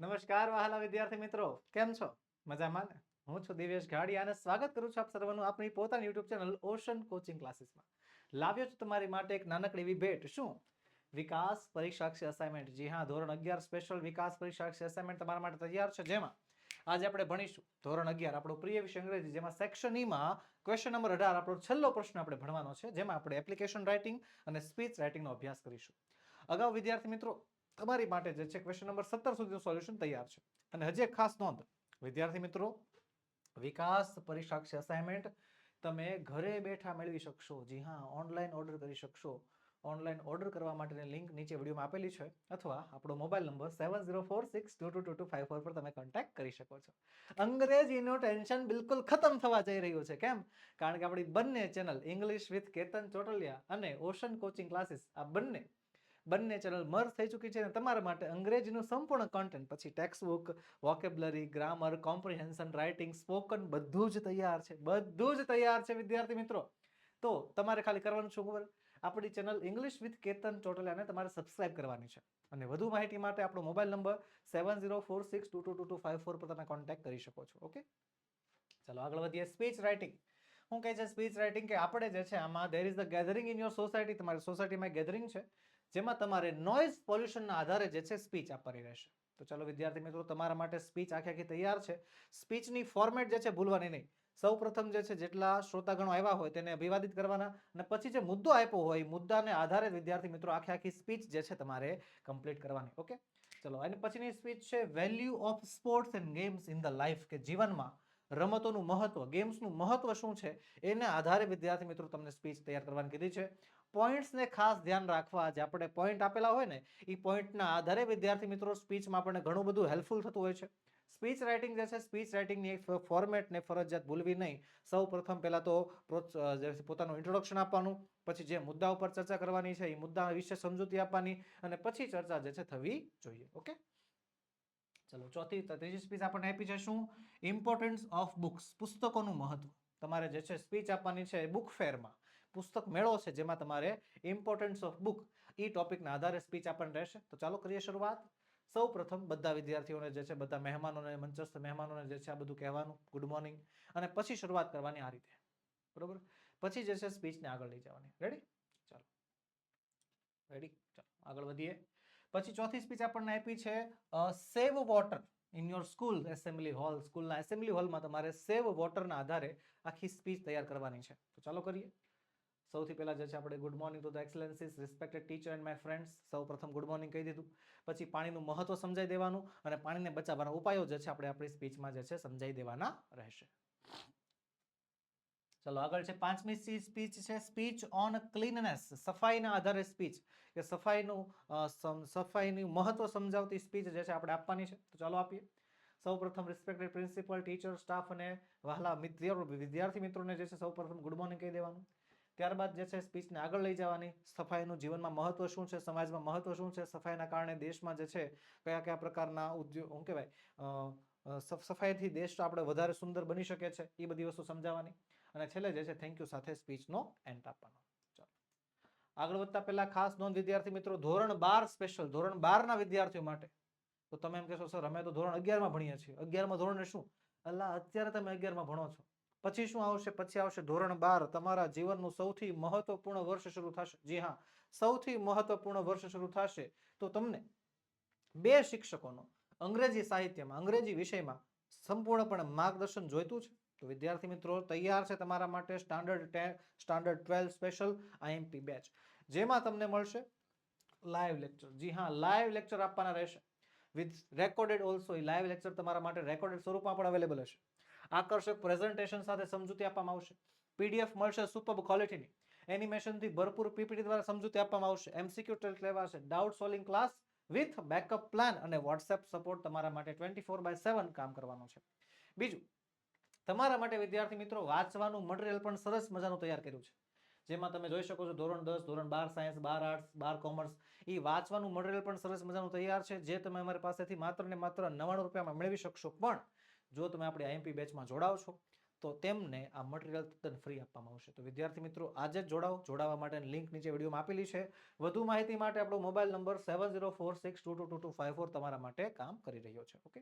નમસ્કાર, વહાલા વિદ્યાર્થી મિત્રો. કેમ છો? મજામાં ને? હું છું દિવેશ ઘાડિયા અને સ્વાગત કરું છું આપ સર્વનું આપણી પોતાની યુટ્યુબ ચેનલ ઓશન કોચિંગ ક્લાસીસમાં. લાવ્યો છું તમારી માટે એક નાનકડી એવી ભેટ. શું? વિકાસ પરીક્ષાક્ષી અસાઇનમેન્ટ જી હા, ધોરણ અગિયાર સ્પેશિયલ વિકાસ પરીક્ષાક્ષી અસાઇનમેન્ટ તમારા માટે તૈયાર છે. જેમાં આજે આપણે ભણીશું. ધોરણ અગિયાર, આપણો પ્રિય વિષય અંગ્રેજી. જેમાં સેક્શન ઈમાં ક્વેશ્ચન નંબર અઢાર, આપણો છેલ્લો પ્રશ્ન આપણે ભણવાનો છે. જેમાં આપણે એપ્લિકેશન રાઇટિંગ અને સ્પીચ રાઇટિંગનો અભ્યાસ કરીશું. અગાઉ વિદ્યાર્થી મિત્રો તમારી માટે જે છે ક્વેશ્ચન નંબર સત્તર સુધીનું સોલ્યુશન તૈયાર છે. અને હજી એક ખાસ નોંધ. વિદ્યાર્થી મિત્રો, વિકાસ પરીક્ષાક્ષી અસાઇનમેન્ટ તમે ઘરે બેઠા મેળવી શકશો. જી હા ઓનલાઈન ઓર્ડર કરી શકશો. ઓનલાઈન ઓર્ડર કરવા માટેની લિંક નીચે વિડીયોમાં આપેલી છે. અથવા આપણો mobile number seven zero four six two two two two five four પર તમે કોન્ટેક્ટ કરી શકો છો. અંગ્રેજીનું ટેન્શન બિલકુલ ખતમ થવા જઈ રહ્યું છે. કેમ? કારણ કે આપણી બંને channel English with Ketan Chotaliya અને ઓશન કોચિંગ ક્લાસીસ આ બંને બંને ચેનલ મર્જ થઈ ચૂકી છે અને તમારા માટે અંગ્રેજીનું સંપૂર્ણ કન્ટેન્ટ પછી textbook vocabulary grammar comprehension writing spoken બધું જ તૈયાર છે, બધું જ તૈયાર છે વિદ્યાર્થી મિત્રો. તો તમારે ખાલી કરવાનું શું ખબર? આપણી ચેનલ ઇંગ્લિશ વિથ કેતન ચોટલિયાને તમારે સબસ્ક્રાઇબ કરવાની છે. અને વધુ માહિતી માટે આપણો mobile number seven zero four six two two two two five four પર તમે કોન્ટેક્ટ કરી શકો છો ઓકે ચલો આગળ વધીએ સ્પીચ રાઇટિંગ શું કહે છે સ્પીચ રાઇટિંગ કે આપણે જે છે આમાં there is the gathering in your society તમારી સોસાયટીમાં ગેધરિંગ છે. જેમાં તમારે નોઇઝ પોલ્યુશનના આધારે જે છે સ્પીચ આપવાની રહેશે. તો ચાલો વિદ્યાર્થી મિત્રો, તમારા માટે સ્પીચ આખી આખી તૈયાર છે. સ્પીચની ફોર્મેટ જે છે ભૂલવાની નહીં. સૌ પ્રથમ જે છે, જેટલા શ્રોતાગણો આવ્યા હોય તેને અભિવાદિત કરવાના અને પછી જે મુદ્દો આપ્યો હોય, મુદ્દાને આધારે વિદ્યાર્થી મિત્રો આખી આખી સ્પીચ જે છે તમારે કમ્પ્લીટ કરવાની. ઓકે ચલો, અને પછીની સ્પીચ છે value of sports and games in the life કે જીવનમાં રમતોનું મહત્વ, ગેમ્સનું મહત્વ શું છે, એને આધારે વિદ્યાર્થી મિત્રો તમને સ્પીચ તૈયાર કરવાની કીધી છે. પોઈન્ટ્સને ખાસ ધ્યાન રાખવા જે આપણે પોઈન્ટ આપેલા હોય ને એ પોઈન્ટના આધારે વિદ્યાર્થી મિત્રો સ્પીચમાં આપણને ઘણું બધું હેલ્પફુલ થતું હોય છે. સ્પીચ રાઇટિંગ જે છે સ્પીચ રાઇટિંગની એક ફોર્મેટને ફરજિયાત ભૂલવી નહીં. સૌ પ્રથમ પહેલાં તો પોતાનું ઇન્ટ્રોડક્શન આપવાનું, પછી જે મુદ્દા ઉપર ચર્ચા કરવાની છે એ મુદ્દા વિશે સમજૂતી આપવાની, અને પછી ચર્ચા જે છે, થવી જોઈએ. ઓકે ચલો, ચોથી ત્રીજી સ્પીચ આપણને આપી છે શું ઇમ્પોર્ટન્સ ઓફ બુક્સ પુસ્તકોનું મહત્વ. તમારે જે છે સ્પીચ આપવાની છે બુક ફેરમાં પુસ્તક મેળો છે જેમાં તમારે ઇમ્પોર્ટન્સ ઓફ બુક એ ટોપિકના આધારે સ્પીચ આપણને રહેશે. તો ચાલો કરીએ શરૂઆત. સૌ પ્રથમ બધા વિદ્યાર્થીઓને જે છે, બધા મહેમાનોને, મંચસ્થ મહેમાનોને જે છે આ બધું કહેવાનું. ગુડ મોર્નિંગ અને પછી શરૂઆત કરવાની આ રીતે. બરોબર? પછી જે છે સ્પીચને આગળ લઈ જવાની. રેડી ચાલો. રેડી ચાલો. આગળ વધીએ. પછી ચોથી સ્પીચ આપણને આપી છે save water in your school assembly hall સ્કૂલના એસેમ્બલી હોલમાં તમારે સેવ વોટરના આધારે આખી સ્પીચ તૈયાર કરવાની છે. તો ચાલો કરીએ. સૌથી પહેલા જે છે આપણે good morning to the excellencies respected teacher and my friends સૌ પ્રથમ ગુડ મોર્નિંગ કહી દીધું. પછી પાણીનું મહત્વ સમજાઈ દેવાનું અને પાણીને બચાવવાના ઉપાયો જે છે આપણે આપણી સ્પીચમાં જે છે સમજાઈ દેવાના રહેશે. ચલો, આગળ છે પાંચમી સ્પીચ છે, સ્પીચ ઓન ક્લીનનેસ, સફાઈના આધારે સ્પીચ. કે સફાઈનું સફાઈનું મહત્વ સમજાવતી સ્પીચ જે છે આપણે આપવાની છે. તો ચાલો આપીએ. સૌ પ્રથમ રિસ્પેક્ટેડ પ્રિન્સિપલ ટીચર સ્ટાફ અને વહાલા વિદ્યાર્થી મિત્રોને જે છે સૌ પ્રથમ ગુડ મોર્નિંગ કહી દેવાનું. ત્યારબાદ જે છે સ્પીચને આગળ લઈ જવાની. સફાઈનું જીવનમાં મહત્વ શું છે? સમાજમાં મહત્વ શું છે? સફાઈના કારણે દેશમાં જે છે કયા કયા પ્રકારના ઉદ્યોગ શું કહેવાય સફાઈથી દેશ આપણે વધારે સુંદર બની શકે છે. એ બધી વસ્તુ સમજાવવાની. અને છેલ્લે જે છે થેન્ક યુ સાથે સ્પીચનો એન્ડ આપવાનો. ચાલો. આગળ વધતા પહેલા ખાસ નોંધ વિદ્યાર્થી મિત્રો, ધોરણ બાર સ્પેશિયલ ધોરણ બારના વિદ્યાર્થીઓ માટે. તો તમે એમ કહેશો, સર, અમે તો ધોરણ અગિયારમાં ભણીએ છીએ. અગિયારમાં ધોરણે શું? અલ્લા, અત્યારે તમે અગિયારમાં ભણો છો. પછી શું આવશે? પછી આવશે ધોરણ બાર. તમારા જીવનનું સૌથી મહત્વપૂર્ણ વર્ષ શરૂ થશે. જી હા, સૌથી મહત્વપૂર્ણ વર્ષ શરૂ થશે. તો તમને બે શિક્ષકોનો અંગ્રેજી સાહિત્યમાં, અંગ્રેજી વિષયમાં સંપૂર્ણપણે માર્ગદર્શન જોઈતું છે? તો વિદ્યાર્થી મિત્રો, તૈયાર છે તમારા માટે standard ten standard twelve special IMP batch જેમાં તમને મળશે લાઈવ લેક્ચર જી હા લાઈવ લેક્ચર આપવાના રહેશે. With recorded also a live lecture તમારા માટે રેકોર્ડેડ સ્વરૂપમાં પણ અવેલેબલ હશે. આકર્ષક પ્રેઝન્ટેશન સાથે સમજૂતી આપવામાં આવશે. પીડીએફ મળશે સુપર ક્વોલિટીની એનિમેશનથી ભરપૂર પીપીટી દ્વારા સમજૂતી આપવામાં આવશે. એમસીક્યુ ટેસ્ટ લેવાશે. Doubt solving class with backup plan અને વોટ્સએપ સપોર્ટ તમારા માટે ટ્વેન્ટી ફોર બાય સેવન કામ કરવાનો છે. બીજું તમારા માટે વિદ્યાર્થી મિત્રો વાંચવાનું મટીરિયલ પણ સરસ મજાનું તૈયાર કર્યું છે. જેમાં તમે જોઈ શકો છો ધોરણ દસ, ધોરણ બાર સાયન્સ, બાર આર્ટ્સ, બાર કોમર્સ એ વાંચવાનું મટીરિયલ પણ સરસ મજાનું તૈયાર છે. જે તમે અમારી પાસેથી માત્ર ને માત્ર નવ્વાણું રૂપિયામાં મેળવી શકશો. પણ જો તમે આપણી આઈએમપી બેચમાં જોડાવ છો, તો તેમને આ મટીરિયલ તદ્દન ફ્રી આપવામાં આવશે. તો વિદ્યાર્થી મિત્રો, આજે જ જોડાઓ. જોડાવા માટેની લિંક નીચે વિડીયોમાં આપેલી છે. વધુ માહિતી માટે આપણો mobile number seven zero four six two two two two five four તમારા માટે કામ કરી રહ્યો છે. ઓકે?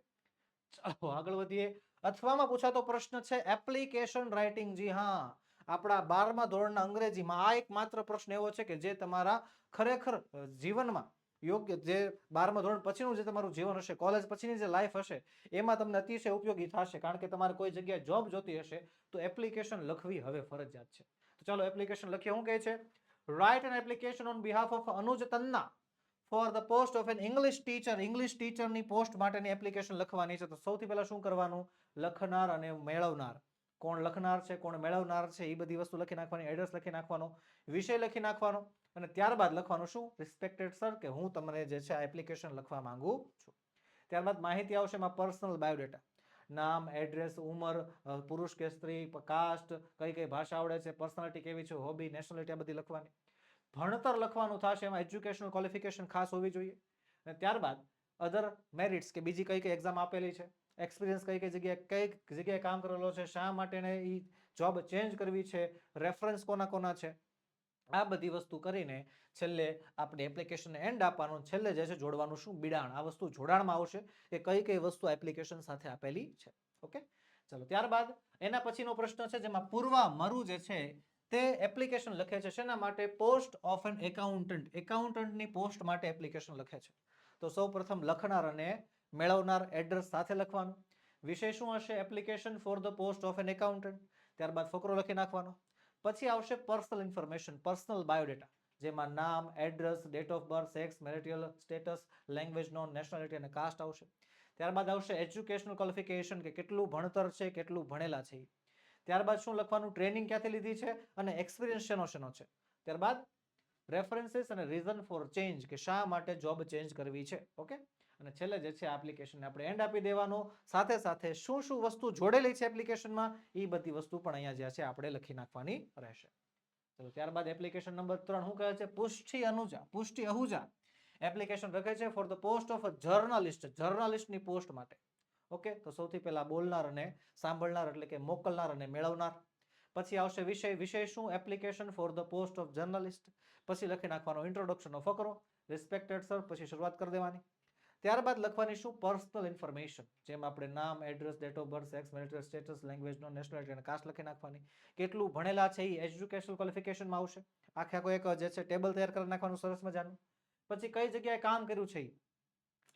ચાલો, આગળ વધીએ. અથવામાં પૂછાતો પ્રશ્ન છે એપ્લિકેશન રાઇટિંગ જી હા, આપણા બારમા ધોરણના અંગ્રેજીમાં આ એક માત્ર પ્રશ્ન એવો છે કે જે તમારા ખરેખર જીવનમાં યોગ્ય જે બારમા ધોરણ પછીનું જે તમારું જીવન હશે કોલેજ પછીની જે લાઈફ હશે, એમાં તમને અતિશય ઉપયોગી થશે. કારણ કે તમારે કોઈ જગ્યાએ જોબ જોતી હશે, તો એપ્લિકેશન લખવી હવે ફરજિયાત છે. તો ચાલો એપ્લિકેશન લખીએ. શું કહે છે? Write an application on behalf of Anuj Tanna for the post of an English teacher English ટીચરની post માટેની એપ્લિકેશન લખવાની છે. તો સૌથી પહેલાં શું કરવાનું? લખનાર અને મેળવનાર. કોણ લખનાર છે, કોણ મેળવનાર છે એ બધી વસ્તુ લખી નાખવાની એડ્રેસ લખી નાખવાનો, વિષય લખી નાખવાનો, અને ત્યારબાદ લખવાનું શું? રિસ્પેક્ટેડ સર કે હું તમને જે છે આ એપ્લિકેશન લખવા માંગુ છું. ત્યારબાદ માહિતી આવશે એમાં પર્સનલ બાયોડેટા નામ એડ્રેસ ઉંમર પુરુષ કે સ્ત્રી કાસ્ટ કઈ કઈ ભાષા આવડે છે પર્સનાલિટી કેવી છે હોબી નેશનાલિટી આ બધી લખવાની. ભણતર લખવાનું થશે, એમાં એજ્યુકેશનલ ક્વોલિફિકેશન ખાસ હોવી જોઈએ. અને ત્યારબાદ અધર મેરિટ્સ કે બીજી કઈ કઈ એક્ઝામ આપેલી છે એક્સપિરિયન્સ કઈ કઈ જગ્યાએ કઈ જગ્યાએ કામ કરેલો છે, શા માટેને એ જોબ ચેન્જ કરવી છે રેફરન્સ કોના કોના છે, આ બધી વસ્તુ કરીને છેલ્લે આપણે એપ્લિકેશનને એન્ડ આપવાનું, છેલ્લે જે છે જોડવાનું શું બિડાણ, આ વસ્તુ જોડાણમાં આવશે કે કઈ કઈ વસ્તુ એપ્લિકેશન સાથે આપેલી છે. ઓકે? ચલો, ત્યારબાદ એના પછીનો પ્રશ્ન છે જેમાં પૂર્વા મરુ જે છે તે એપ્લિકેશન લખે છે શેના માટે? પોસ્ટ ઓફ એન એકાઉન્ટન્ટ એકાઉન્ટન્ટની પોસ્ટ માટે એપ્લિકેશન લખે છે. તો સૌ પ્રથમ લખનાર અને મેળવનાર એડ્રેસ સાથે લખવાનું. વિષય શું હશે? Application for the post of an accountant ત્યારબાદ ફકરો લખી નાખવાનો. પછી આવશે પર્સનલ ઇન્ફોર્મેશન પર્સનલ બાયોડેટા જેમાં નામ address date of birth sex marital status language known nationality અને કાસ્ટ આવશે. ત્યારબાદ આવશે એજ્યુકેશનલ ક્વોલિફિકેશન કે કેટલું ભણતર છે, કેટલું ભણેલા છે. ત્યારબાદ શું લખવાનું? ટ્રેનિંગ ક્યાંથી લીધી છે? અને એક્સપિરિયન્સ શેનો શેનો છે? ત્યારબાદ રેફરન્સીસ અને રીઝન ફોર ચેન્જ કે શા માટે જોબ ચેન્જ કરવી છે? ઓકે અને છેલ્લે જે છે એપ્લિકેશનને આપણે એન્ડ આપી દેવાનો. સાથે સાથે શું શું વસ્તુ જોડેલી છે એપ્લિકેશનમાં એ બધી વસ્તુ પણ અહીંયા જે છે આપણે લખી નાખવાની રહેશે. ચલો, ત્યારબાદ એપ્લિકેશન નંબર ત્રણ શું કહે છે? પુષ્ટિ અનુજા, પુષ્ટિ અહુજા. એપ્લિકેશન રખે છે for the post of a journalist જર્નલિસ્ટની post માટે. ઓકે? તો સૌથી પહેલા બોલનાર અને સાંભળનાર એટલે કે મોકલનાર અને મેળવનાર. પછી આવશે વિષય. વિષય શું? Application for the post of journalist પછી લખી નાખવાનો ઇન્ટ્રોડક્શનનો ફકરો. રિસ્પેક્ટેડ સર પછી શરૂઆત કરી દેવાની. ત્યારબાદ લખવાની શું? પર્સનલ ઇન્ફોર્મેશન જેમ આપણે નામ address date of birth sex marital status લેંગ્વેજનો nationality અને કાસ્ટ લખી નાખવાની. કેટલું ભણેલા છે એ એજ્યુકેશનલ ક્વોલિફિકેશનમાં આવશે. આખે આખો એક જે છે ટેબલ તૈયાર કરી નાખવાનું સરસ મજાનું. પછી કઈ જગ્યાએ કામ કર્યું છે ઈ.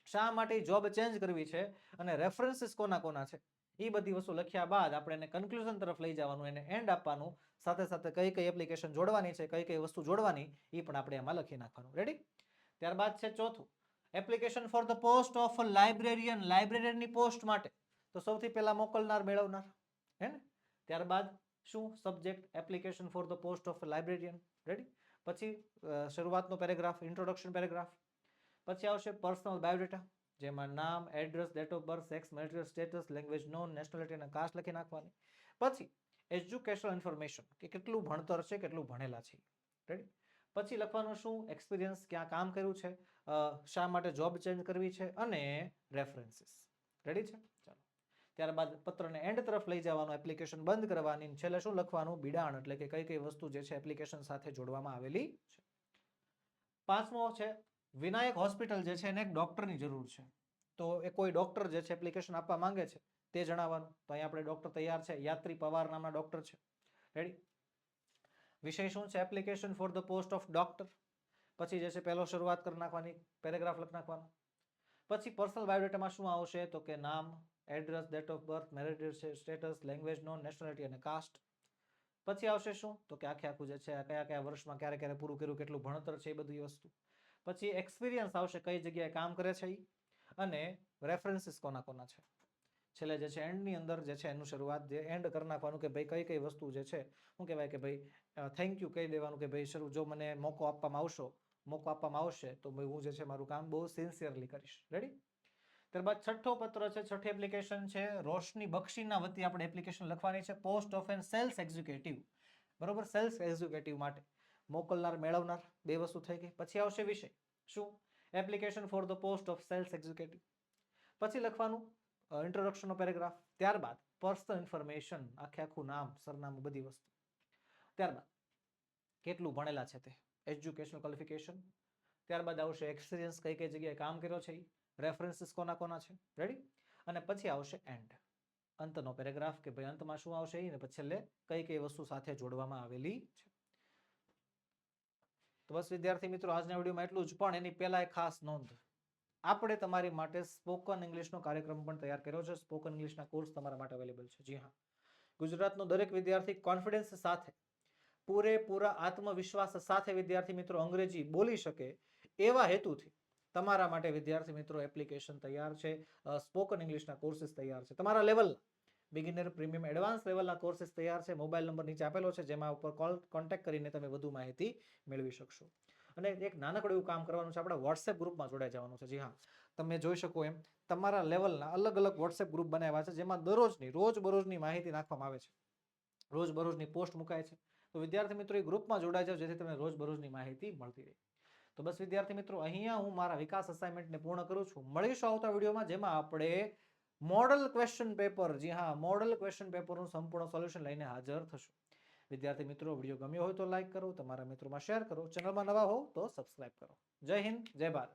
શા માટે જોબ ચેન્જ કરવી છે અને રેફરન્સીસ કોના કોના છે? એ બધી વસ્તુ લખ્યા બાદ આપણે એને કન્ક્લુઝન તરફ લઈ જવાનું, એને એન્ડ આપવાનું, સાથે સાથે કઈ કઈ એપ્લિકેશન જોડવાની છે, કઈ કઈ વસ્તુ જોડવાની એ પણ આપણે એમાં લખી નાખવાનું. રેડી ત્યારબાદ છે ચોથું. Application for the post of librarian લાઇબ્રેરિયનની post માટે. તો સૌથી પહેલા મોકલનાર, મેળવનાર. હે ને? ત્યારબાદ શું? Subject application for the post of librarian ready પછી શરૂઆતનો પેરેગ્રાફ ઇન્ટ્રોડક્શન પેરેગ્રાફ પછી આવશે પર્સનલ બાયોડેટા જેમાં નામ address date of birth sex marital status language known nationality અને કાસ્ટ લખી નાખવાની. પછી એજ્યુકેશનલ ઇન્ફોર્મેશન કે કેટલું ભણતર છે, કેટલું ભણેલા છે. રેડી પછી લખવાનું શું? એક્સપિરિયન્સ ક્યાં કામ કર્યું છે શા માટે જોબ ચેન્જ કરવી છે, અને રેફરન્સીસ રેડી છે? ચાલો. ત્યારબાદ પત્રને એન્ડ તરફ લઈ જવાનું એપ્લિકેશન બંધ કરવાની છેલ્લે શું લખવાનું? બિડાણ, એટલે કે કઈ કઈ વસ્તુ જે છે એપ્લિકેશન સાથે જોડવામાં આવેલી છે. પાંચમો છે વિનાયક હોસ્પિટલ જે છે એને એક ડોક્ટરની જરૂર છે. તો એ કોઈ ડોક્ટર જે છે એપ્લિકેશન આપવા માંગે છે, તે જણાવવાનું. તો અહીંયા આપણે ડોક્ટર તૈયાર છે, યાત્રી પવાર નામના ડોક્ટર છે. રેડી વિષય શું છે? Application for the post of doctor પછી જે છે પહેલો શરૂઆત કરી નાખવાની, પેરેગ્રાફ લખી નાખવાનો. પછી પર્સનલ બાયોડેટામાં શું આવશે? તો કે નામ address date of birth merit status language known nationality અને કાસ્ટ પછી આવશે શું? તો કે આખે આખું જે છે કયા કયા વર્ષમાં ક્યારે ક્યારે પૂરું કર્યું, કેટલું ભણતર છે એ બધી વસ્તુ. પછી એક્સપિરિયન્સ આવશે કઈ જગ્યાએ કામ કરે છે અને રેફરન્સીસ કોના કોના છે. છેલ્લે જે છે એન્ડની અંદર જે છે એનું શરૂઆત જે એન્ડ કરી નાખવાનું કે ભાઈ કઈ કઈ વસ્તુ જે છે શું કહેવાય કે ભાઈ થેન્ક યુ કહી દેવાનું કે ભાઈ શરૂ જો મને મોકો આપવામાં આવશો, મોકો આપવામાં આવશે તો ભાઈ હું જે છે મારું કામ બહુ સિન્સિયરલી કરીશ. રેડી ત્યારબાદ છઠ્ઠો પત્ર છે, છઠ્ઠી એપ્લિકેશન છે, રોશની બક્ષીના વતી આપણે એપ્લિકેશન લખવાની છે post of an sales executive બરોબર? સેલ્સ એક્ઝિક્યુટિવ માટે. મોકલનાર, મેળવનાર બે વસ્તુ થઈ ગઈ. પછી આવશે વિષય. શું? Application for the post of sales executive પછી લખવાનું ઇન્ટ્રોડક્શનનો પેરેગ્રાફ ત્યારબાદ પર્સનલ ઇન્ફોર્મેશન આખે આખું નામ, સરનામું, બધી વસ્તુ. ત્યારબાદ કેટલું ભણેલા છે તે? એજ્યુકેશનલ ક્વોલિફિકેશન ત્યારબાદ આવશે એક્સપિરિયન્સ કઈ કઈ જગ્યાએ કામ કર્યો છે રેફરન્સીસ કોના કોના છે? રેડી અને પછી આવશે એન્ડ અંતનો પેરેગ્રાફ કે ભાઈ અંતમાં શું આવશે એ ને પછી છેલ્લે કઈ કઈ વસ્તુ સાથે જોડવામાં આવેલી છે. તો બસ વિદ્યાર્થી મિત્રો, આજના વિડીયોમાં એટલું જ. પણ એની પહેલા ખાસ નોંધ. આપણે તમારી માટે સ્પોકન ઇંગ્લિશનો કાર્યક્રમ પણ તૈયાર કર્યો છે. સ્પોકન ઇંગ્લિશના કોર્સ તમારા માટે અવેલેબલ છે. જી હા. ગુજરાતનો દરેક વિદ્યાર્થી કોન્ફિડન્સ સાથે, પૂરેપૂરા આત્મવિશ્વાસ સાથે વિદ્યાર્થી મિત્રો અંગ્રેજી બોલી શકે એવા હેતુથી તમારા માટે વિદ્યાર્થી મિત્રો એપ્લિકેશન તૈયાર છે. સ્પોકન ઇંગ્લિશના કોર્સિસ તૈયાર છે. તમારા લેવલ બિગિનર પ્રીમિયમ એડવાન્સ લેવલના કોર્સિસ તૈયાર છે. મોબાઈલ નંબર નીચે આપેલો છે, જેમાં ઉપર કોલ કોન્ટેક્ટ કરીને તમે વધુ માહિતી મેળવી શકશો. અને એક નાનકડું એવું કામ કરવાનું છે, આપણે વોટ્સએપ ગ્રુપમાં જોડાઈ જવાનું છે. જી હા, તમે જોઈ શકો એમ, તમારા લેવલના અલગ અલગ વોટ્સએપ ગ્રુપ બનાવ્યા છે, જેમાં દરરોજની, રોજબરોજની માહિતી નાખવામાં આવે છે. રોજબરોજની પોસ્ટ મુકાય છે. તો વિદ્યાર્થી મિત્રો, એ ગ્રુપમાં જોડાઈ જાઓ, જેથી તમને રોજબરોજની માહિતી મળતી રહે. તો બસ વિદ્યાર્થી મિત્રો, અહીંયા હું મારા વિકાસ અસાઇનમેન્ટને પૂર્ણ કરું છું. મળીશું આવતા વિડીયોમાં જેમાં આપણે મોડલ ક્વેશ્ચન પેપર, જી હા, મોડલ ક્વેશ્ચન પેપરનું સંપૂર્ણ સોલ્યુશન લઈને હાજર થશું. વિદ્યાર્થી મિત્રો, વીડિયો ગમ્યો હોય તો લાઈક કરો, તમારા મિત્રોમાં શેર કરો, ચેનલમાં નવા હો તો સબસ્ક્રાઈબ કરો. જય હિન્દ, જય ભારત.